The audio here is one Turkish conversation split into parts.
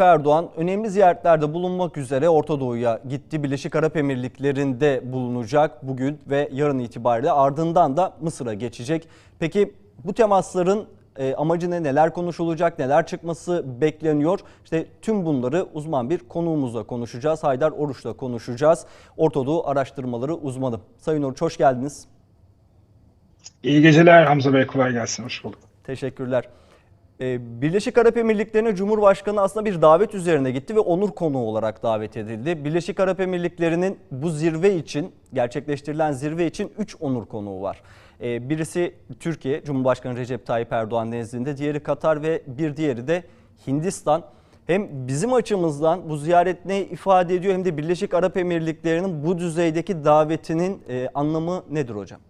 Tayyip Erdoğan önemli ziyaretlerde bulunmak üzere Orta Doğu'ya gitti. Birleşik Arap Emirlikleri'nde bulunacak bugün ve yarın itibariyle ardından da Mısır'a geçecek. Peki bu temasların e, amacı ne? Neler konuşulacak? Neler çıkması bekleniyor? İşte tüm bunları uzman bir konuğumuzla konuşacağız. Haydar Oruç'la konuşacağız. Orta Doğu Araştırmaları uzmanı. Sayın Oruç hoş geldiniz. İyi geceler Hamza Bey kolay gelsin hoş bulduk. Teşekkürler. Ee, Birleşik Arap Emirlikleri'ne Cumhurbaşkanı aslında bir davet üzerine gitti ve onur konuğu olarak davet edildi. Birleşik Arap Emirlikleri'nin bu zirve için gerçekleştirilen zirve için 3 onur konuğu var. Ee, Birisi Türkiye, Cumhurbaşkanı Recep Tayyip Erdoğan nezdinde, diğeri Katar ve bir diğeri de Hindistan. Hem bizim açımızdan bu ziyaret ne ifade ediyor hem de Birleşik Arap Emirlikleri'nin bu düzeydeki davetinin e, anlamı nedir hocam?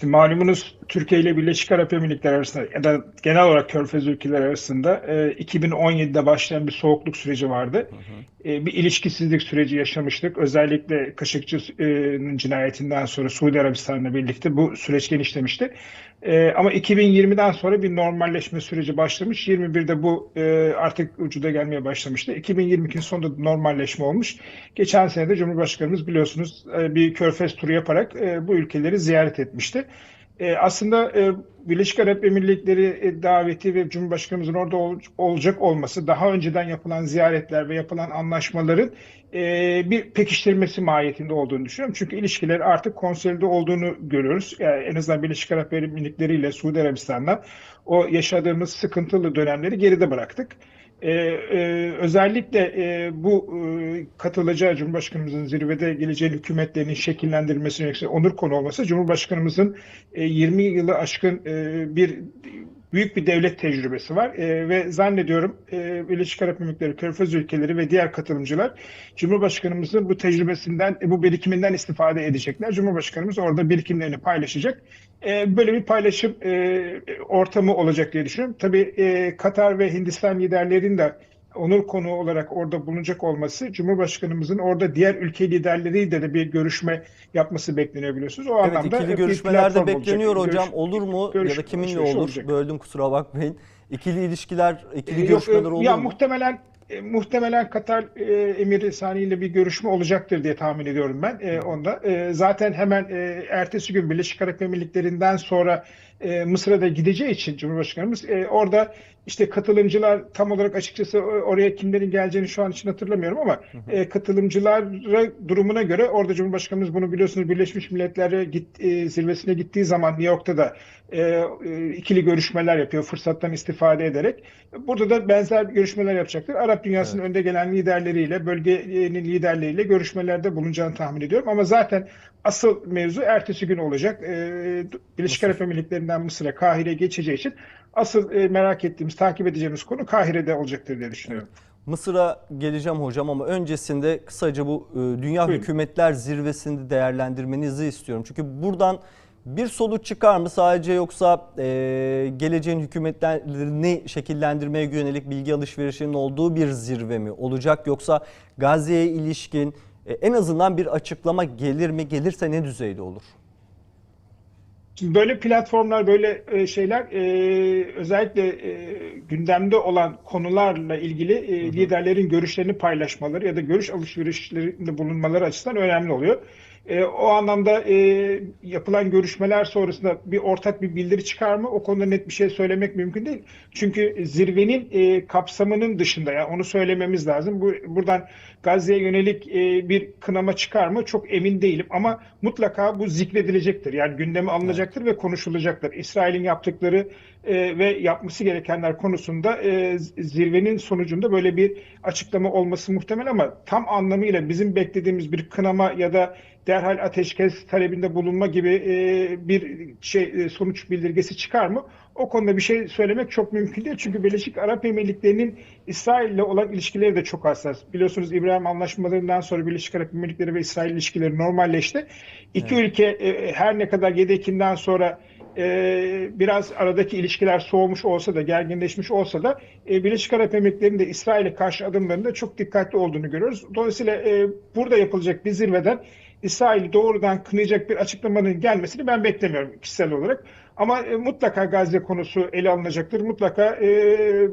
Şimdi malumunuz Türkiye ile Birleşik Arap Emirlikleri arasında ya da genel olarak Körfez ülkeleri arasında e, 2017'de başlayan bir soğukluk süreci vardı. Hı hı. E, bir ilişkisizlik süreci yaşamıştık. Özellikle Kaşıkçı'nın cinayetinden sonra Suudi Arabistan'la birlikte bu süreç genişlemişti. E, ama 2020'den sonra bir normalleşme süreci başlamış. 21'de bu e, artık ucuda gelmeye başlamıştı. 2022'nin sonunda normalleşme olmuş. Geçen sene de Cumhurbaşkanımız biliyorsunuz e, bir körfez turu yaparak e, bu ülkeleri ziyaret etmişti. E, aslında e, Birleşik Arap Emirlikleri e, daveti ve Cumhurbaşkanımızın orada ol, olacak olması daha önceden yapılan ziyaretler ve yapılan anlaşmaların e, bir pekiştirmesi mahiyetinde olduğunu düşünüyorum. Çünkü ilişkiler artık konsolide olduğunu görüyoruz. Yani en azından Birleşik Arap Emirlikleri ile Suudi Arabistan'la o yaşadığımız sıkıntılı dönemleri geride bıraktık. Ee, e, özellikle e, bu e, katılacağı Cumhurbaşkanımızın zirvede geleceği hükümetlerinin şekillendirilmesine onur konu olması Cumhurbaşkanımızın e, 20 yılı aşkın e, bir büyük bir devlet tecrübesi var e, ve zannediyorum e, Birleşik Arap Emirlikleri, Körfez ülkeleri ve diğer katılımcılar Cumhurbaşkanımızın bu tecrübesinden, bu birikiminden istifade edecekler. Cumhurbaşkanımız orada birikimlerini paylaşacak. E, böyle bir paylaşım e, ortamı olacak diye düşünüyorum. Tabii e, Katar ve Hindistan liderlerinin de onur konu olarak orada bulunacak olması Cumhurbaşkanımızın orada diğer ülke liderleriyle de bir görüşme yapması bekleniyor biliyorsunuz. O evet, anlamda ikili görüşmeler de bekleniyor olacak. hocam. Görüş, olur mu görüş, ya da kiminle görüş, olur? Olacak. Böldüm kusura bakmayın. İkili ilişkiler, ikili Yok, görüşmeler olur ya, mu? Muhtemelen e, muhtemelen Katar e, Emiri Sani ile bir görüşme olacaktır diye tahmin ediyorum ben e, onda. E, zaten hemen e, ertesi gün Birleşik Arap Emirlikleri'nden sonra e, Mısır'a da gideceği için Cumhurbaşkanımız e, orada işte katılımcılar tam olarak açıkçası oraya kimlerin geleceğini şu an için hatırlamıyorum ama e, katılımcılara durumuna göre orada Cumhurbaşkanımız bunu biliyorsunuz Birleşmiş Milletler'e git, e, zirvesine gittiği zaman New York'ta da e, e, ikili görüşmeler yapıyor fırsattan istifade ederek. Burada da benzer görüşmeler yapacaktır. Arap dünyasının evet. önde gelen liderleriyle, bölgenin liderleriyle görüşmelerde bulunacağını tahmin ediyorum. Ama zaten asıl mevzu ertesi gün olacak. E, Birleşik Arap Emirlikleri'nden Mısır'a, Kahire geçeceği için asıl e, merak ettiğimiz, takip edeceğimiz konu Kahire'de olacaktır diye düşünüyorum. Mısır'a geleceğim hocam ama öncesinde kısaca bu e, Dünya Buyurun. Hükümetler Zirvesi'nde değerlendirmenizi istiyorum. Çünkü buradan bir sonuç çıkar mı sadece yoksa e, geleceğin hükümetlerini şekillendirmeye yönelik bilgi alışverişinin olduğu bir zirve mi olacak yoksa Gazze'ye ilişkin e, en azından bir açıklama gelir mi gelirse ne düzeyde olur? Şimdi böyle platformlar, böyle e, şeyler e, özellikle e, gündemde olan konularla ilgili e, liderlerin görüşlerini paylaşmaları ya da görüş alışverişlerinde bulunmaları açısından önemli oluyor. E, o anlamda e, yapılan görüşmeler sonrasında bir ortak bir bildiri çıkar mı? O konuda net bir şey söylemek mümkün değil. Çünkü zirvenin e, kapsamının dışında yani onu söylememiz lazım. Bu buradan Gazze'ye yönelik e, bir kınama çıkar mı? Çok emin değilim ama mutlaka bu zikredilecektir. Yani gündeme alınacaktır evet. ve konuşulacaktır. İsrail'in yaptıkları e, ve yapması gerekenler konusunda e, zirvenin sonucunda böyle bir açıklama olması muhtemel ama tam anlamıyla bizim beklediğimiz bir kınama ya da derhal ateşkes talebinde bulunma gibi e, bir şey e, sonuç bildirgesi çıkar mı? O konuda bir şey söylemek çok mümkün değil. Çünkü Birleşik Arap Emirlikleri'nin İsrail ile olan ilişkileri de çok hassas. Biliyorsunuz İbrahim anlaşmalarından sonra Birleşik Arap Emirlikleri ve İsrail ilişkileri normalleşti. İki evet. ülke e, her ne kadar 7 Ekim'den sonra e, biraz aradaki ilişkiler soğumuş olsa da, gerginleşmiş olsa da e, Birleşik Arap Emirlikleri'nin de İsrail'e karşı adımlarında çok dikkatli olduğunu görüyoruz. Dolayısıyla e, burada yapılacak bir zirveden İsrail'i doğrudan kınayacak bir açıklamanın gelmesini ben beklemiyorum kişisel olarak. Ama e, mutlaka Gazze konusu ele alınacaktır. Mutlaka e,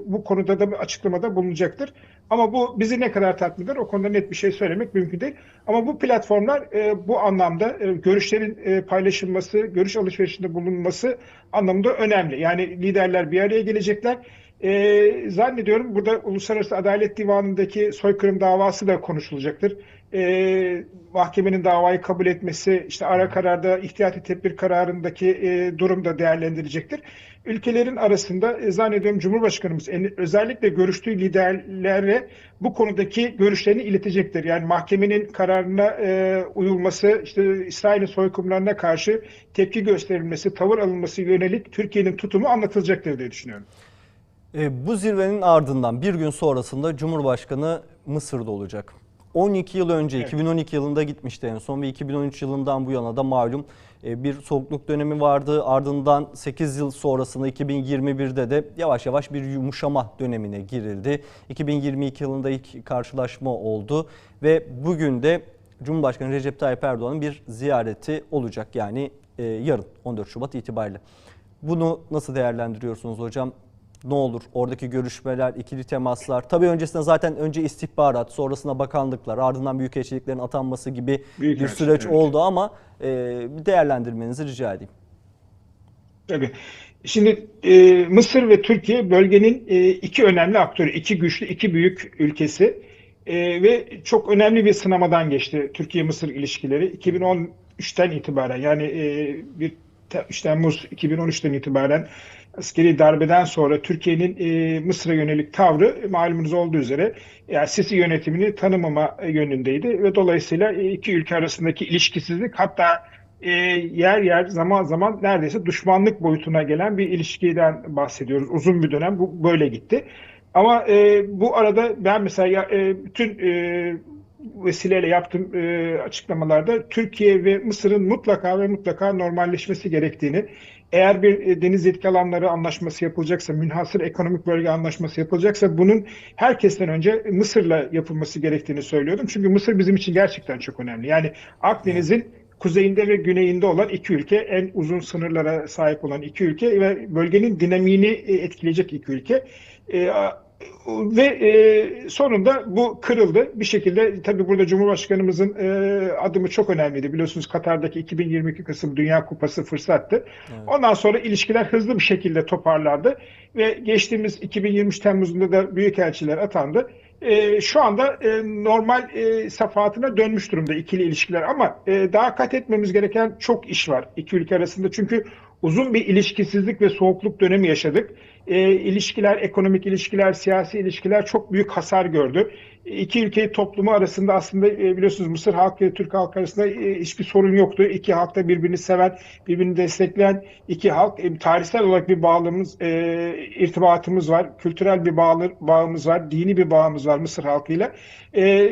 bu konuda da bir açıklamada bulunacaktır. Ama bu bizi ne kadar tatmin eder o konuda net bir şey söylemek mümkün değil. Ama bu platformlar e, bu anlamda e, görüşlerin e, paylaşılması, görüş alışverişinde bulunması anlamında önemli. Yani liderler bir araya gelecekler. E, zannediyorum burada Uluslararası Adalet Divanı'ndaki soykırım davası da konuşulacaktır. E, mahkemenin davayı kabul etmesi, işte ara kararda ihtiyati tedbir kararındaki e, durum da değerlendirilecektir. Ülkelerin arasında e, zannediyorum Cumhurbaşkanımız en, özellikle görüştüğü liderlere bu konudaki görüşlerini iletecektir. Yani mahkemenin kararına e, uyulması, işte İsrail'in soykırımlarına karşı tepki gösterilmesi, tavır alınması yönelik Türkiye'nin tutumu anlatılacaktır diye düşünüyorum. E, bu zirvenin ardından bir gün sonrasında Cumhurbaşkanı Mısır'da olacak. 12 yıl önce Evet. 2012 yılında gitmişti en son ve 2013 yılından bu yana da malum e, bir soğukluk dönemi vardı. Ardından 8 yıl sonrasında 2021'de de yavaş yavaş bir yumuşama dönemine girildi. 2022 yılında ilk karşılaşma oldu ve bugün de Cumhurbaşkanı Recep Tayyip Erdoğan'ın bir ziyareti olacak. Yani e, yarın 14 Şubat itibariyle. Bunu nasıl değerlendiriyorsunuz hocam? Ne olur oradaki görüşmeler, ikili temaslar. Tabii öncesinde zaten önce istihbarat, sonrasında bakanlıklar, ardından büyükelçiliklerin atanması gibi bir Büyükelçilik, süreç evet. oldu ama e, bir değerlendirmenizi rica edeyim. Tabii. Şimdi e, Mısır ve Türkiye bölgenin e, iki önemli aktörü, iki güçlü, iki büyük ülkesi E, ve çok önemli bir sınamadan geçti Türkiye-Mısır ilişkileri. 2013'ten itibaren yani e, bir te- 3 Temmuz 2013'ten itibaren askeri darbeden sonra Türkiye'nin e, Mısır'a yönelik tavrı malumunuz olduğu üzere yani Sisi yönetimini tanımama yönündeydi ve dolayısıyla e, iki ülke arasındaki ilişkisizlik hatta e, yer yer zaman zaman neredeyse düşmanlık boyutuna gelen bir ilişkiden bahsediyoruz. Uzun bir dönem bu böyle gitti. Ama e, bu arada ben mesela e, bütün e, vesileyle yaptığım e, açıklamalarda Türkiye ve Mısır'ın mutlaka ve mutlaka normalleşmesi gerektiğini, eğer bir e, deniz yetki alanları anlaşması yapılacaksa, münhasır ekonomik bölge anlaşması yapılacaksa bunun herkesten önce Mısır'la yapılması gerektiğini söylüyordum. Çünkü Mısır bizim için gerçekten çok önemli. Yani Akdeniz'in kuzeyinde ve güneyinde olan iki ülke, en uzun sınırlara sahip olan iki ülke ve bölgenin dinamiğini e, etkileyecek iki ülke. Ve e, sonunda bu kırıldı. Bir şekilde tabii burada Cumhurbaşkanımızın e, adımı çok önemliydi. Biliyorsunuz Katar'daki 2022 Kasım Dünya Kupası fırsattı. Ondan sonra ilişkiler hızlı bir şekilde toparlandı ve geçtiğimiz 2023 Temmuz'unda da büyükelçiler atandı. E, şu anda e, normal e, safahatına dönmüş durumda ikili ilişkiler ama e, daha kat etmemiz gereken çok iş var iki ülke arasında. Çünkü uzun bir ilişkisizlik ve soğukluk dönemi yaşadık. E, ilişkiler, ekonomik ilişkiler, siyasi ilişkiler çok büyük hasar gördü. İki ülke toplumu arasında aslında e, biliyorsunuz Mısır halkı ile Türk halkı arasında e, hiçbir sorun yoktu. İki halk da birbirini seven, birbirini destekleyen iki halk. E, tarihsel olarak bir bağlılığımız, e, irtibatımız var. Kültürel bir bağlı, bağımız var. Dini bir bağımız var Mısır halkıyla. E,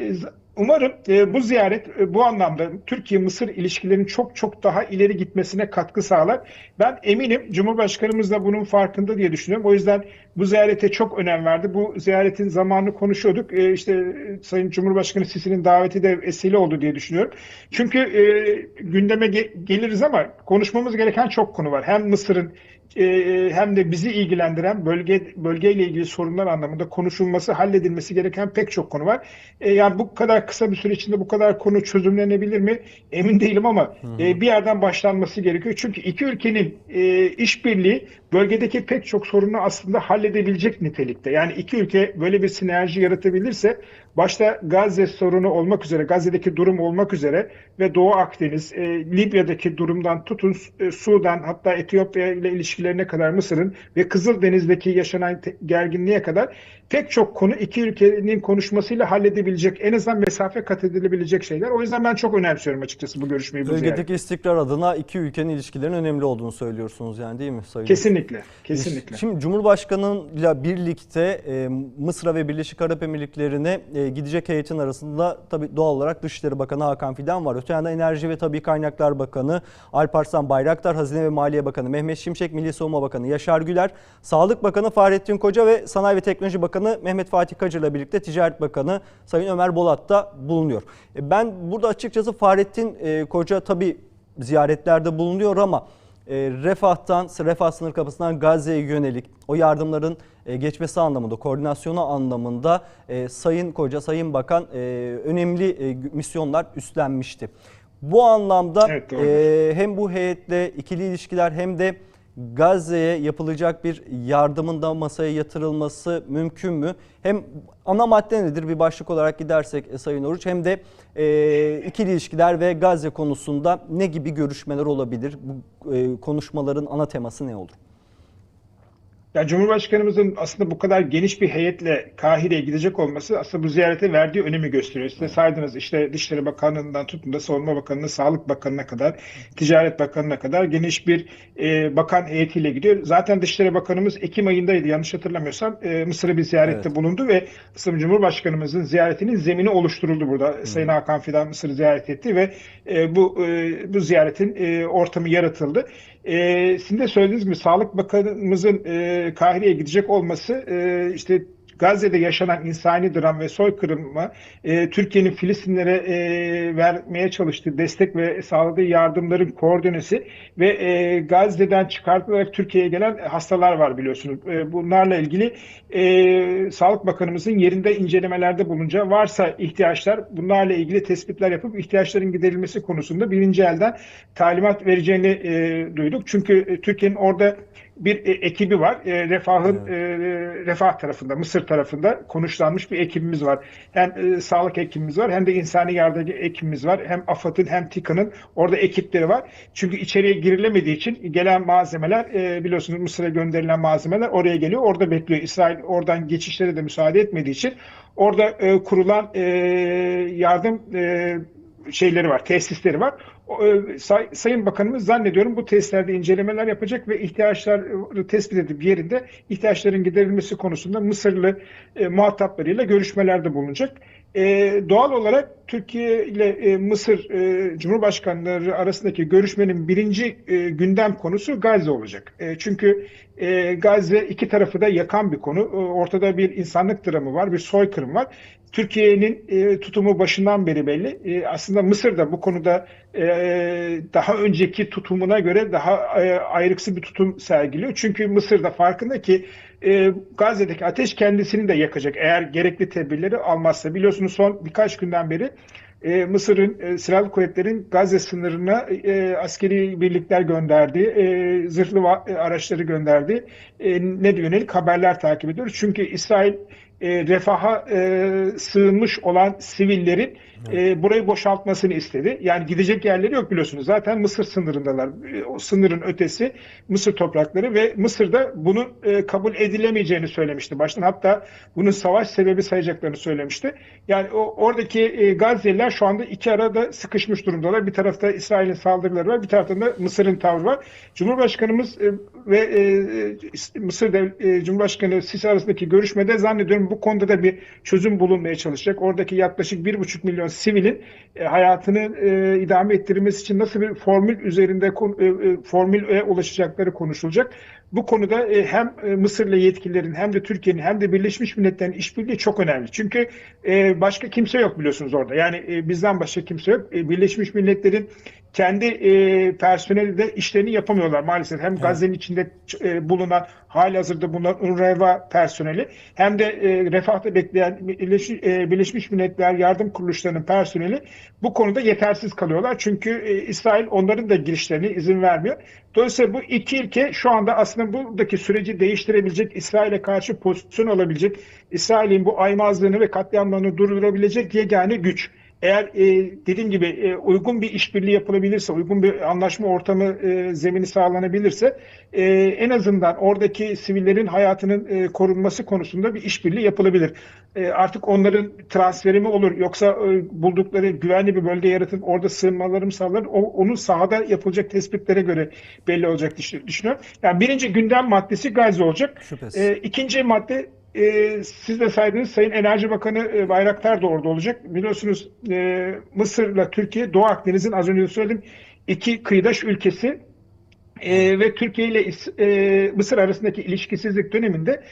Umarım e, bu ziyaret e, bu anlamda Türkiye-Mısır ilişkilerinin çok çok daha ileri gitmesine katkı sağlar. Ben eminim Cumhurbaşkanımız da bunun farkında diye düşünüyorum. O yüzden bu ziyarete çok önem verdi. Bu ziyaretin zamanını konuşuyorduk. E, işte e, Sayın Cumhurbaşkanı Sisi'nin daveti de vesile oldu diye düşünüyorum. Çünkü e, gündeme ge- geliriz ama konuşmamız gereken çok konu var. Hem Mısır'ın hem de bizi ilgilendiren bölge bölgeyle ilgili sorunlar anlamında konuşulması, halledilmesi gereken pek çok konu var. E, yani bu kadar kısa bir süre içinde bu kadar konu çözümlenebilir mi? Emin değilim ama e, bir yerden başlanması gerekiyor. Çünkü iki ülkenin e, işbirliği bölgedeki pek çok sorunu aslında halledebilecek nitelikte. Yani iki ülke böyle bir sinerji yaratabilirse başta Gazze sorunu olmak üzere, Gazze'deki durum olmak üzere ve Doğu Akdeniz, e, Libya'daki durumdan tutun e, Sudan hatta Etiyopya ile ilişkilerine kadar Mısır'ın ve Kızıldeniz'deki yaşanan gerginliğe kadar pek çok konu iki ülkenin konuşmasıyla halledebilecek, en azından mesafe kat edilebilecek şeyler. O yüzden ben çok önemsiyorum açıkçası bu görüşmeyi, bu. Bölgedeki istikrar adına iki ülkenin ilişkilerinin önemli olduğunu söylüyorsunuz yani değil mi Sayın? Kesinlikle, kesinlikle. Şimdi Cumhurbaşkanı'yla birlikte e, Mısır'a ve Birleşik Arap Emirlikleri'ne e, gidecek heyetin arasında tabii doğal olarak Dışişleri Bakanı Hakan Fidan var. Öte yandan Enerji ve Tabii Kaynaklar Bakanı Alparslan Bayraktar, Hazine ve Maliye Bakanı Mehmet Şimşek, Milli Savunma Bakanı Yaşar Güler, Sağlık Bakanı Fahrettin Koca ve Sanayi ve Teknoloji Bakanı Mehmet Fatih Kacır'la birlikte Ticaret Bakanı Sayın Ömer Bolat da bulunuyor. E, Ben burada açıkçası Fahrettin e, Koca tabii ziyaretlerde bulunuyor ama e, Refah'tan, Refah sınır kapısından Gazze'ye yönelik o yardımların e, geçmesi anlamında, koordinasyonu anlamında e, Sayın Koca, Sayın Bakan e, önemli e, misyonlar üstlenmişti. Bu anlamda Evet, e, hem bu heyetle ikili ilişkiler hem de Gazze'ye yapılacak bir yardımın da masaya yatırılması mümkün mü? Hem ana madde nedir bir başlık olarak gidersek e, Sayın Oruç hem de e, ikili ilişkiler ve Gazze konusunda ne gibi görüşmeler olabilir? Bu e, konuşmaların ana teması ne olur? Ya Cumhurbaşkanımızın aslında bu kadar geniş bir heyetle Kahire'ye gidecek olması aslında bu ziyarete verdiği önemi gösteriyor. Size saydınız işte Dışişleri Bakanlığı'ndan tutun da Savunma Bakanı'na, Sağlık Bakanı'na kadar, Ticaret Bakanı'na kadar geniş bir e, bakan heyetiyle gidiyor. Zaten Dışişleri Bakanımız Ekim ayındaydı yanlış hatırlamıyorsam e, Mısır'a bir ziyarette Evet. bulundu ve aslında Cumhurbaşkanımızın ziyaretinin zemini oluşturuldu burada. Sayın Hakan Fidan Mısır'ı ziyaret etti ve e, bu e, bu ziyaretin e, ortamı yaratıldı. E, sizin de söylediğiniz gibi Sağlık Bakanımızın e, Kahire'ye gidecek olması e, işte Gazze'de yaşanan insani dram ve soykırıma e, Türkiye'nin Filistinlere e, vermeye çalıştığı destek ve sağladığı yardımların koordinesi ve e, Gazze'den çıkartılarak Türkiye'ye gelen hastalar var biliyorsunuz. E, bunlarla ilgili e, Sağlık Bakanımızın yerinde incelemelerde bulunacağı varsa ihtiyaçlar bunlarla ilgili tespitler yapıp ihtiyaçların giderilmesi konusunda birinci elden talimat vereceğini e, duyduk. Çünkü e, Türkiye'nin orada bir e, ekibi var. E, Refah'ın e, Refah tarafında, Mısır tarafında konuşlanmış bir ekibimiz var. Hem e, sağlık ekibimiz var, hem de insani yardım ekibimiz var. Hem AFAD'ın hem TİKA'nın orada ekipleri var. Çünkü içeriye girilemediği için gelen malzemeler e, biliyorsunuz Mısır'a gönderilen malzemeler oraya geliyor. Orada bekliyor. İsrail oradan geçişlere de müsaade etmediği için orada e, kurulan e, yardım e, şeyleri var, tesisleri var. E, say- Sayın Bakanımız zannediyorum bu tesislerde incelemeler yapacak ve ihtiyaçları tespit edip yerinde ihtiyaçların giderilmesi konusunda Mısırlı e, muhataplarıyla görüşmelerde bulunacak. E, doğal olarak Türkiye ile e, Mısır e, Cumhurbaşkanları arasındaki görüşmenin birinci e, gündem konusu Gazze olacak. E, çünkü e, Gazze iki tarafı da yakan bir konu. E, ortada bir insanlık dramı var, bir soykırım var. Türkiye'nin e, tutumu başından beri belli. E, aslında Mısır da bu konuda e, daha önceki tutumuna göre daha e, ayrıksı bir tutum sergiliyor. Çünkü Mısır da farkında ki e, Gazze'deki ateş kendisini de yakacak eğer gerekli tedbirleri almazsa. Biliyorsunuz son birkaç günden beri e, Mısır'ın e, silahlı kuvvetlerin Gazze sınırına e, askeri birlikler gönderdi, e, zırhlı e, araçları gönderdi. E, ne yönelik haberler takip ediyoruz. Çünkü İsrail e, refaha e, sığınmış olan sivillerin e, burayı boşaltmasını istedi. Yani gidecek yerleri yok biliyorsunuz. Zaten Mısır sınırındalar. E, o sınırın ötesi Mısır toprakları ve Mısır'da bunun e, kabul edilemeyeceğini söylemişti baştan. Hatta bunun savaş sebebi sayacaklarını söylemişti. Yani o oradaki e, Gazze'liler şu anda iki arada sıkışmış durumdalar. Bir tarafta İsrail'in saldırıları var, bir tarafta da Mısır'ın tavrı var. Cumhurbaşkanımız e, ve e, e, Mısır Dev- e, Cumhurbaşkanı Sisi arasındaki görüşmede zannediyorum bu konuda da bir çözüm bulunmaya çalışacak. Oradaki yaklaşık bir buçuk milyon sivilin e, hayatını e, idame ettirilmesi için nasıl bir formül üzerinde e, e, formüle ulaşacakları konuşulacak. Bu konuda e, hem e, Mısırlı yetkililerin hem de Türkiye'nin hem de Birleşmiş Milletler'in işbirliği çok önemli. Çünkü e, başka kimse yok biliyorsunuz orada. Yani e, bizden başka kimse yok. E, Birleşmiş Milletler'in kendi e, personeli de işlerini yapamıyorlar maalesef. Hem Gazze'nin içinde e, bulunan halihazırda bulunan UNRWA personeli hem de e, refahta bekleyen Birleşmiş, e, Birleşmiş Milletler Yardım Kuruluşlarının personeli bu konuda yetersiz kalıyorlar. Çünkü e, İsrail onların da girişlerine izin vermiyor. Dolayısıyla bu iki ilke şu anda aslında buradaki süreci değiştirebilecek, İsrail'e karşı pozisyon alabilecek, İsrail'in bu aymazlığını ve katliamlarını durdurabilecek yegane güç. Eğer e, dediğim gibi e, uygun bir işbirliği yapılabilirse, uygun bir anlaşma ortamı e, zemini sağlanabilirse e, en azından oradaki sivillerin hayatının e, korunması konusunda bir işbirliği yapılabilir. E, artık onların transferi mi olur yoksa e, buldukları güvenli bir bölge yaratıp orada sığınmaları mı sağlar? O, onun sahada yapılacak tespitlere göre belli olacak düş- düşünüyorum. Yani birinci gündem maddesi Gazze olacak. E, ikinci madde e, siz de saydınız Sayın Enerji Bakanı e, Bayraktar da orada olacak. Biliyorsunuz e, Mısır'la Türkiye Doğu Akdeniz'in az önce söyledim iki kıyıdaş ülkesi E, ve Türkiye ile e, Mısır arasındaki ilişkisizlik döneminde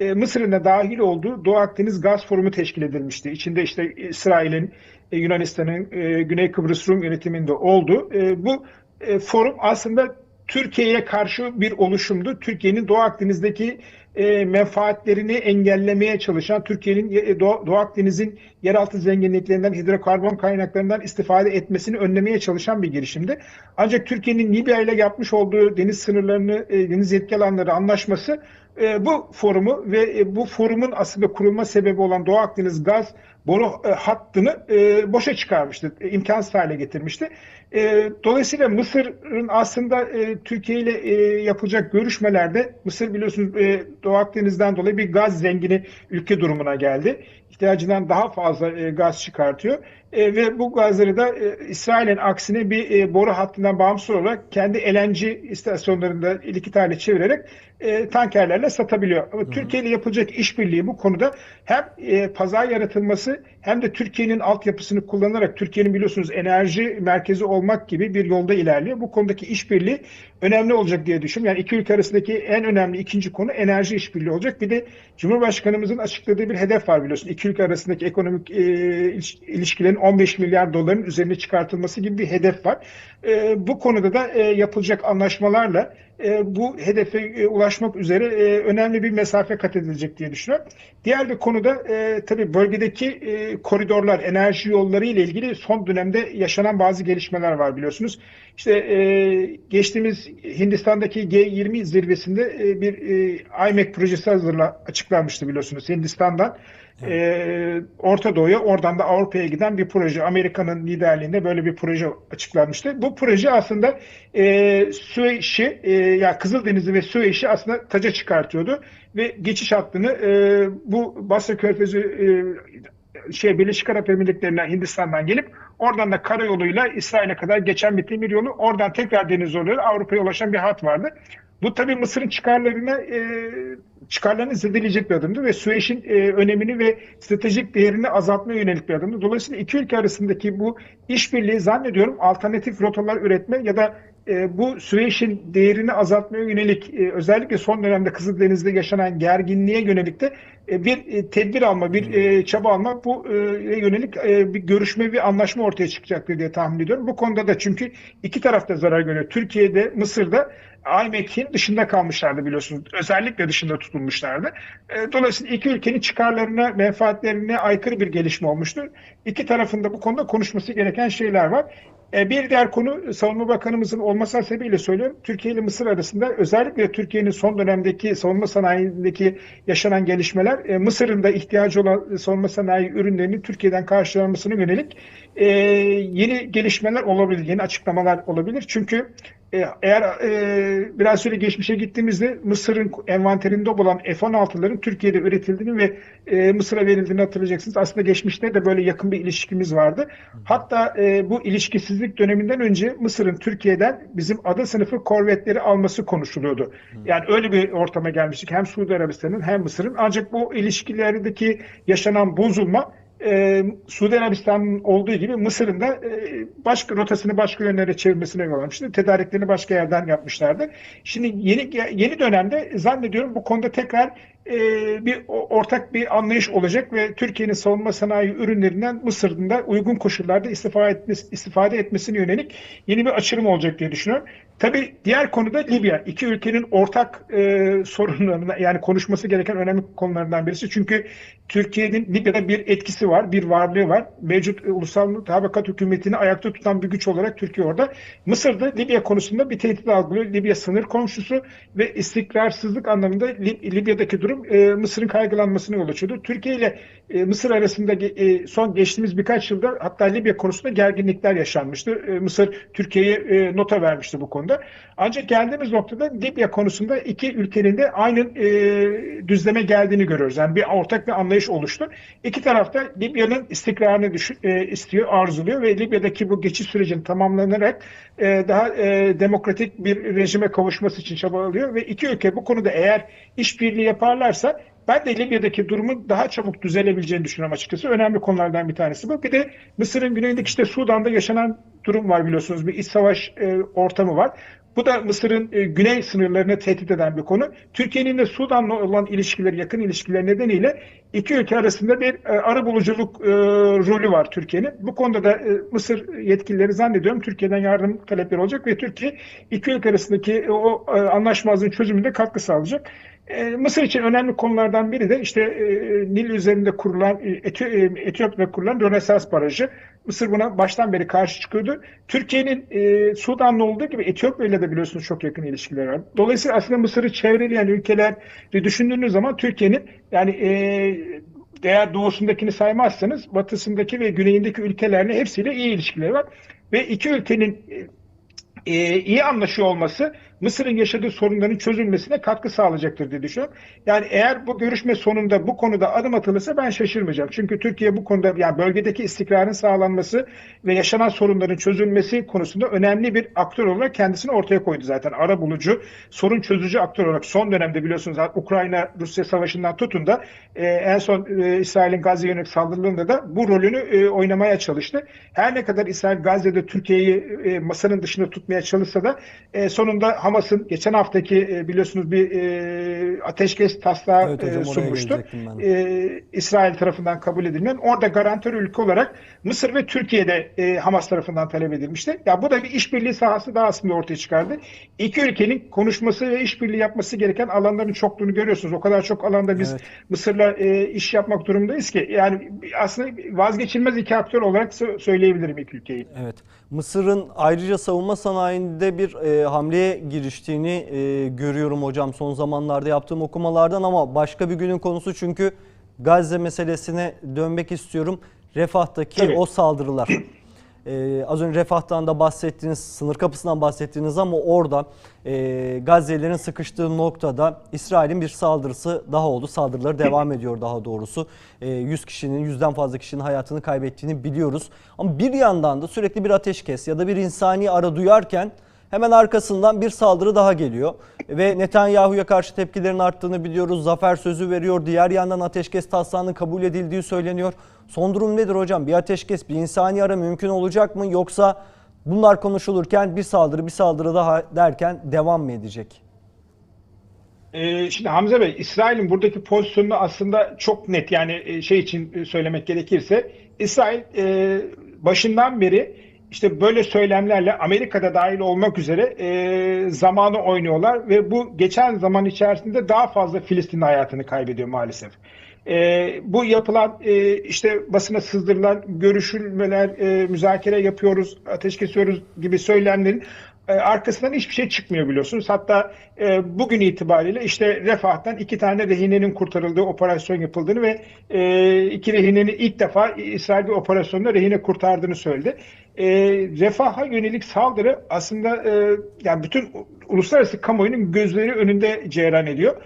e, Mısır'ın da dahil olduğu Doğu Akdeniz Gaz Forumu teşkil edilmişti. İçinde işte İsrail'in, e, Yunanistan'ın, e, Güney Kıbrıs Rum yönetiminde olduğu. E, bu e, forum aslında Türkiye'ye karşı bir oluşumdu. Türkiye'nin Doğu Akdeniz'deki e, menfaatlerini engellemeye çalışan, Türkiye'nin e, Doğu, Doğu Akdeniz'in yeraltı zenginliklerinden, hidrokarbon kaynaklarından istifade etmesini önlemeye çalışan bir girişimdi. Ancak Türkiye'nin Libya ile yapmış olduğu deniz sınırlarını, e, deniz yetki alanları anlaşması e, bu forumu ve e, bu forumun aslında kurulma sebebi olan Doğu Akdeniz gaz boru e, hattını e, boşa çıkarmıştı, e, imkansız hale getirmişti. E, dolayısıyla Mısır'ın aslında e, Türkiye ile e, yapılacak görüşmelerde Mısır biliyorsunuz e, Doğu Akdeniz'den dolayı bir gaz zengini ülke durumuna geldi. İhtiyacından daha fazla e, gaz çıkartıyor. E, ve bu gazları da e, İsrail'in aksine bir e, boru hattından bağımsız olarak kendi LNG istasyonlarında iki tane çevirerek e, tankerlerle satabiliyor. Ama Türkiye ile yapılacak işbirliği bu konuda hem e, pazar yaratılması hem de Türkiye'nin altyapısını kullanarak Türkiye'nin biliyorsunuz enerji merkezi olmak gibi bir yolda ilerliyor. Bu konudaki işbirliği önemli olacak diye düşünüyorum. Yani iki ülke arasındaki en önemli ikinci konu enerji işbirliği olacak. Bir de Cumhurbaşkanımızın açıkladığı bir hedef var biliyorsun. İki arasındaki ekonomik e, iliş- ilişkilerin 15 milyar doların üzerine çıkartılması gibi bir hedef var. E, bu konuda da e, yapılacak anlaşmalarla e, bu hedefe e, ulaşmak üzere e, önemli bir mesafe kat edilecek diye düşünüyorum. Diğer bir konuda e, tabii bölgedeki e, koridorlar, enerji yolları ile ilgili son dönemde yaşanan bazı gelişmeler var biliyorsunuz. İşte e, geçtiğimiz Hindistan'daki G20 zirvesinde e, bir e, IMEC projesi hazırla açıklanmıştı biliyorsunuz Hindistan'dan. E, Orta Doğu'ya oradan da Avrupa'ya giden bir proje. Amerika'nın liderliğinde böyle bir proje açıklanmıştı. Bu proje aslında e, Süveyş'i e, ya Kızıldeniz'i ve Süveyş'i aslında taca çıkartıyordu ve geçiş hattını e, bu Basra Körfezi e, şey Birleşik Arap Emirlikleri'nden Hindistan'dan gelip oradan da karayoluyla İsrail'e kadar geçen bir demir yolu oradan tekrar deniz yoluyla Avrupa'ya ulaşan bir hat vardı. Bu tabii Mısır'ın çıkarlarına e, çıkarlarını zedeleyecek bir adımdı ve Süveyş'in e, önemini ve stratejik değerini azaltmaya yönelik bir adımdı. Dolayısıyla iki ülke arasındaki bu işbirliği zannediyorum alternatif rotalar üretme ya da e, bu Süveyş'in değerini azaltmaya yönelik e, özellikle son dönemde Kızıldeniz'de yaşanan gerginliğe yönelik de e, bir e, tedbir alma, bir e, çaba almak bu e, yönelik e, bir görüşme ve anlaşma ortaya çıkacaktır diye tahmin ediyorum. Bu konuda da çünkü iki taraf da zarar görüyor. Türkiye'de, Mısır'da IMEC'in dışında kalmışlardı biliyorsunuz. Özellikle dışında tutulmuşlardı. E, Dolayısıyla iki ülkenin çıkarlarına, menfaatlerine aykırı bir gelişme olmuştur. İki tarafında bu konuda konuşması gereken şeyler var. E, Bir diğer konu Savunma Bakanımızın olması sebebiyle söylüyorum. Türkiye ile Mısır arasında özellikle Türkiye'nin son dönemdeki savunma sanayindeki yaşanan gelişmeler e, Mısır'ın da ihtiyacı olan savunma sanayi ürünlerinin Türkiye'den karşılanmasına yönelik yeni gelişmeler olabilir, yeni açıklamalar olabilir. Çünkü eğer e, biraz süre geçmişe gittiğimizde Mısır'ın envanterinde bulunan F-16'ların Türkiye'de üretildiğini ve e, Mısır'a verildiğini hatırlayacaksınız. Aslında geçmişte de böyle yakın bir ilişkimiz vardı. Hatta e, bu ilişkisizlik döneminden önce Mısır'ın Türkiye'den bizim ada sınıfı korvetleri alması konuşuluyordu. Yani öyle bir ortama gelmiştik hem Suudi Arabistan'ın hem Mısır'ın. Ancak bu ilişkilerdeki yaşanan bozulma e, Suudi Arabistan'ın olduğu gibi Mısır'ın da e, başka rotasını başka yönlere çevirmesine yol almıştı. Tedariklerini başka yerden yapmışlardı. Şimdi yeni yeni dönemde zannediyorum bu konuda tekrar e, bir ortak bir anlayış olacak ve Türkiye'nin savunma sanayi ürünlerinden Mısır'ın da uygun koşullarda istifade, etmesi, istifade etmesine yönelik yeni bir açılım olacak diye düşünüyorum. Tabii diğer konuda Libya. İki ülkenin ortak e, sorunlarına yani konuşması gereken önemli konulardan birisi. Çünkü Türkiye'nin Libya'da bir etkisi var, bir varlığı var. Mevcut e, ulusal mutabakat hükümetini ayakta tutan bir güç olarak Türkiye orada. Mısır da Libya konusunda bir tehdit algılıyor. Libya sınır komşusu ve istikrarsızlık anlamında Lib- Libya'daki durum e, Mısır'ın kaygılanmasına yol açıyordu. Türkiye ile e, Mısır arasında e, son geçtiğimiz birkaç yılda hatta Libya konusunda gerginlikler yaşanmıştı. E, Mısır Türkiye'ye nota vermişti bu konuda. Ancak geldiğimiz noktada Libya konusunda iki ülkenin de aynı düzleme geldiğini görüyoruz. Yani bir ortak bir anlayış oluştu. İki tarafta Libya'nın istikrarını istiyor, arzuluyor ve Libya'daki bu geçiş sürecinin tamamlanarak daha demokratik bir rejime kavuşması için çabalıyor ve iki ülke bu konuda eğer işbirliği yaparlarsa ben de Libya'daki durumun daha çabuk düzelebileceğini düşünüyorum açıkçası. Önemli konulardan bir tanesi bu. Bir de Mısır'ın güneyindeki işte Sudan'da yaşanan durum var biliyorsunuz. Bir iç savaş e, ortamı var. Bu da Mısır'ın e, güney sınırlarını tehdit eden bir konu. Türkiye'nin de Sudan'la olan ilişkileri, yakın ilişkileri nedeniyle iki ülke arasında bir e, arabuluculuk e, rolü var Türkiye'nin. Bu konuda da e, Mısır yetkilileri zannediyorum Türkiye'den yardım talepleri olacak ve Türkiye iki ülke arasındaki e, o e, anlaşmazlığın çözümünde katkı sağlayacak. E, Mısır için önemli konulardan biri de işte e, Nil üzerinde kurulan e, Etiyop- e, Etiyopya'da kurulan Rönesans Barajı. Mısır buna baştan beri karşı çıkıyordu. Türkiye'nin e, Sudan'la olduğu gibi Etiyopya ile de biliyorsunuz çok yakın ilişkileri var. Dolayısıyla aslında Mısır'ı çevreleyen ülkeleri düşündüğünüz zaman Türkiye'nin yani e, eğer doğusundakini saymazsanız batısındaki ve güneyindeki ülkelerle hepsiyle iyi ilişkileri var. Ve iki ülkenin iyi anlaşıyor olması Mısır'ın yaşadığı sorunların çözülmesine katkı sağlayacaktır diye düşünüyorum. Yani eğer bu görüşme sonunda bu konuda adım atılırsa ben şaşırmayacağım. Çünkü Türkiye bu konuda yani bölgedeki istikrarın sağlanması ve yaşanan sorunların çözülmesi konusunda önemli bir aktör olarak kendisini ortaya koydu zaten. Ara bulucu, sorun çözücü aktör olarak son dönemde biliyorsunuz Ukrayna-Rusya savaşından tutun da e, en son e, İsrail'in Gazze yönelik saldırılarında da bu rolünü e, oynamaya çalıştı. Her ne kadar İsrail Gazze'de Türkiye'yi e, masanın dışında tutmaya çalışsa da e, sonunda Hamas'ın geçen haftaki e, biliyorsunuz bir e, ateşkes taslağı Evet hocam, e, oraya sunmuştu. E, İsrail tarafından kabul edilmeyen. Orada garantör ülke olarak Mısır ve Türkiye'de e, Hamas tarafından talep edilmişti. Ya bu da bir işbirliği sahası daha aslında ortaya çıkardı. İki ülkenin konuşması ve işbirliği yapması gereken alanların çokluğunu görüyorsunuz. O kadar çok alanda biz Evet. Mısır'la e, iş yapmak durumundayız ki yani aslında vazgeçilmez iki aktör olarak sö- söyleyebilirim iki ülkeyi. Evet. Mısır'ın ayrıca savunma sanayinde bir e, hamleye giriştiğini e, görüyorum hocam son zamanlarda yaptığım okumalardan ama başka bir günün konusu çünkü Gazze meselesine dönmek istiyorum. Refah'taki Tabii. o saldırılar. E, az önce Refah'tan da bahsettiğiniz, sınır kapısından bahsettiğiniz ama orada e, Gazze'lilerin sıkıştığı noktada İsrail'in bir saldırısı daha oldu. Saldırıları devam ediyor daha doğrusu. E, 100 kişinin, yüzden fazla kişinin hayatını kaybettiğini biliyoruz. Ama bir yandan da sürekli bir ateşkes ya da bir insani ara duyarken hemen arkasından bir saldırı daha geliyor. Ve Netanyahu'ya karşı tepkilerin arttığını biliyoruz. Zafer sözü veriyor. Diğer yandan ateşkes taslağının kabul edildiği söyleniyor. Son durum nedir hocam? Bir ateşkes, bir insani ara mümkün olacak mı? Yoksa bunlar konuşulurken bir saldırı, bir saldırı daha derken devam mı edecek? Ee, şimdi Hamza Bey, İsrail'in buradaki pozisyonu aslında çok net. Yani e, şey için e, söylemek gerekirse, İsrail e, başından beri işte böyle söylemlerle Amerika'da dahil olmak üzere e, zamanı oynuyorlar ve bu geçen zaman içerisinde daha fazla Filistin hayatını kaybediyor maalesef. E, bu yapılan e, işte basına sızdırılan görüşülmeler, e, müzakere yapıyoruz, ateş kesiyoruz gibi söylemlerin e, arkasından hiçbir şey çıkmıyor biliyorsunuz. Hatta e, bugün itibariyle işte Refah'tan iki tane rehinenin kurtarıldığı operasyon yapıldığını ve e, iki rehinenin ilk defa İsrail bir operasyonda rehine kurtardığını söyledi. E, Refah'a yönelik saldırı aslında e, yani bütün uluslararası kamuoyunun gözleri önünde cereyan ediyor.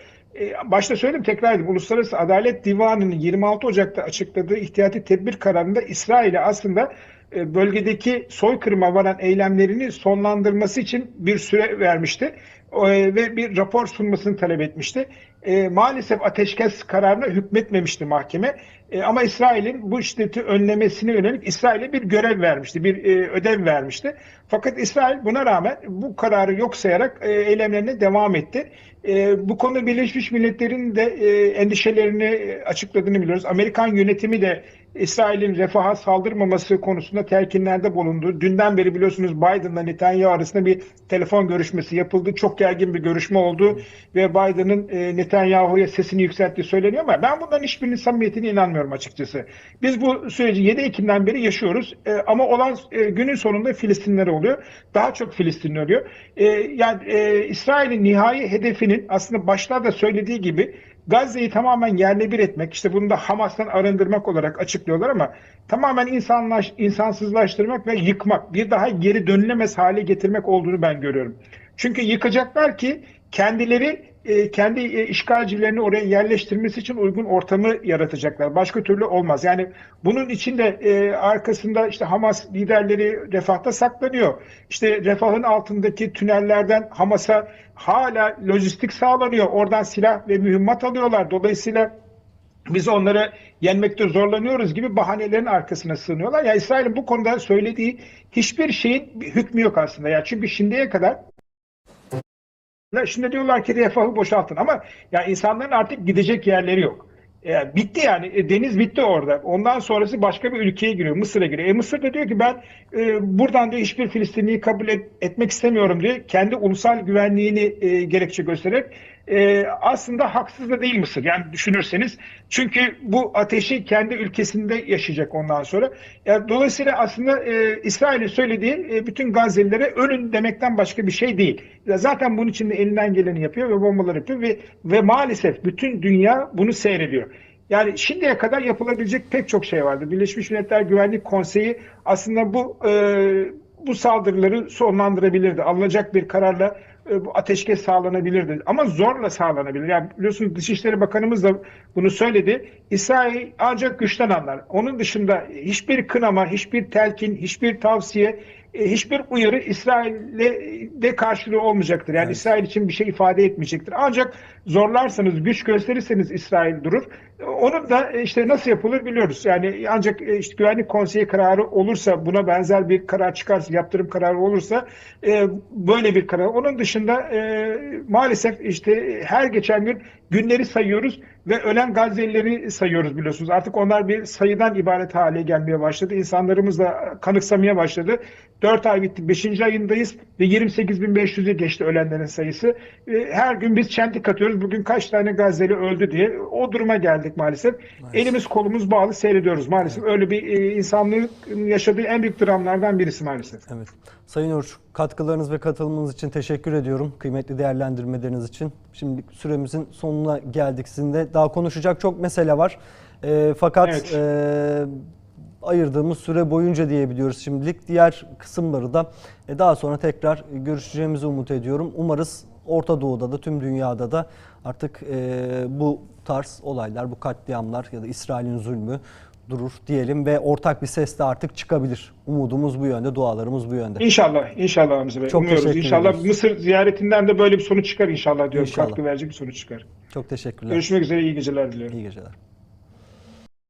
E, Başta söyledim tekrar edeyim. Uluslararası Adalet Divanı'nın 26 Ocak'ta açıkladığı ihtiyati tedbir kararında İsrail'e aslında bölgedeki soykırıma varan eylemlerini sonlandırması için bir süre vermişti e, ve bir rapor sunmasını talep etmişti. E, maalesef ateşkes kararına hükmetmemişti mahkeme. E, ama İsrail'in bu şiddeti önlemesine yönelik İsrail'e bir görev vermişti, bir e, ödev vermişti. Fakat İsrail buna rağmen bu kararı yok sayarak e, eylemlerine devam etti. E, bu konuda Birleşmiş Milletler'in de e, endişelerini açıkladığını biliyoruz. Amerikan yönetimi de İsrail'in refaha saldırmaması konusunda telkinlerde bulundu. Dünden beri biliyorsunuz Biden'la Netanyahu arasında bir telefon görüşmesi yapıldı. Çok gergin bir görüşme oldu ve Biden'ın e, Netanyahu'ya sesini yükselttiği söyleniyor ama ben bundan hiçbirinin samimiyetine inanmıyorum açıkçası. Biz bu süreci 7 Ekim'den beri yaşıyoruz E, ama olan e, günün sonunda Filistinler oluyor. Daha çok Filistinli oluyor. Yani İsrail'in nihai hedefinin aslında başlarda söylediği gibi Gazze'yi tamamen yerle bir etmek, işte bunu da Hamas'tan arındırmak olarak açıklıyorlar ama tamamen insanlaş, insansızlaştırmak ve yıkmak, bir daha geri dönülemez hale getirmek olduğunu ben görüyorum. Çünkü yıkacaklar ki kendileri e, kendi e, işgalcilerini oraya yerleştirmesi için uygun ortamı yaratacaklar. Başka türlü olmaz. Yani bunun için de e, arkasında işte Hamas liderleri refahta saklanıyor. İşte refahın altındaki tünellerden Hamas'a hala lojistik sağlanıyor. Oradan silah ve mühimmat alıyorlar. Dolayısıyla biz onları yenmekte zorlanıyoruz gibi bahanelerin arkasına sığınıyorlar. Ya İsrail'in bu konuda söylediği hiçbir şeyin hükmü yok aslında. Ya çünkü şimdiye kadar Şimdi diyorlar ki refahı boşaltın ama ya insanların artık gidecek yerleri yok. E, bitti yani E, deniz bitti orada. Ondan sonrası başka bir ülkeye giriyor. Mısır'a giriyor. E, Mısır da diyor ki ben e, buradan diyor hiçbir Filistinliyi kabul et- etmek istemiyorum diyor. Kendi ulusal güvenliğini e, gerekçe göstererek e, aslında haksız da değil Mısır. Yani düşünürseniz çünkü bu ateşi kendi ülkesinde yaşayacak ondan sonra. Ya, dolayısıyla aslında e, İsrail'in söylediği e, bütün Gazze'lilere ölün demekten başka bir şey değil. Zaten bunun için de elinden geleni yapıyor ve bombalar yapıyor ve ve maalesef bütün dünya bunu seyrediyor. Yani şimdiye kadar yapılabilecek pek çok şey vardı. Birleşmiş Milletler Güvenlik Konseyi aslında bu e, bu saldırıları sonlandırabilirdi. Alınacak bir kararla e, bu ateşkes sağlanabilirdi. Ama zorla sağlanabilir. Yani biliyorsunuz Dışişleri Bakanımız da bunu söyledi. İsrail ancak güçten anlar. Onun dışında hiçbir kınama, hiçbir telkin, hiçbir tavsiye, e, hiçbir uyarı İsrail'le de karşılığı olmayacaktır. Yani Evet. İsrail için bir şey ifade etmeyecektir. Ancak zorlarsanız, güç gösterirseniz İsrail durur. Onun da işte nasıl yapılır biliyoruz. Yani ancak işte Güvenlik Konseyi kararı olursa, buna benzer bir karar çıkarsa, yaptırım kararı olursa e, böyle bir karar. Onun dışında e, maalesef işte her geçen gün günleri sayıyoruz ve ölen Gazze'lileri sayıyoruz biliyorsunuz. Artık onlar bir sayıdan ibaret hale gelmeye başladı. İnsanlarımız da kanıksamaya başladı. 4 ay bitti. 5. ayındayız ve 28.500'ü geçti ölenlerin sayısı. E, Her gün biz çentik atıyoruz. Bugün kaç tane Gazze'li öldü diye. O duruma geldik maalesef. Elimiz kolumuz bağlı seyrediyoruz maalesef. Öyle bir e, insanlığın yaşadığı en büyük dramlardan birisi maalesef. Evet. Sayın Uğur, katkılarınız ve katılımınız için teşekkür ediyorum. Kıymetli değerlendirmeleriniz için. Şimdi süremizin sonuna geldik sizinle. Daha konuşacak çok mesele var. Ee, fakat Evet. e, ayırdığımız süre boyunca diyebiliyoruz şimdilik. Diğer kısımları da e, daha sonra tekrar görüşeceğimizi umut ediyorum. Umarız Orta Doğu'da da tüm dünyada da artık e, bu tarz olaylar, bu katliamlar ya da İsrail'in zulmü durur diyelim ve ortak bir ses de artık çıkabilir. Umudumuz bu yönde, dualarımız bu yönde. İnşallah, inşallah Hamza Bey. Çok Umuyoruz. teşekkür İnşallah ediyoruz. Mısır ziyaretinden de böyle bir sonuç çıkar inşallah diyorum. İnşallah. Katkı verecek bir sonuç çıkar. Çok teşekkürler. Görüşmek üzere, iyi geceler diliyorum. İyi geceler.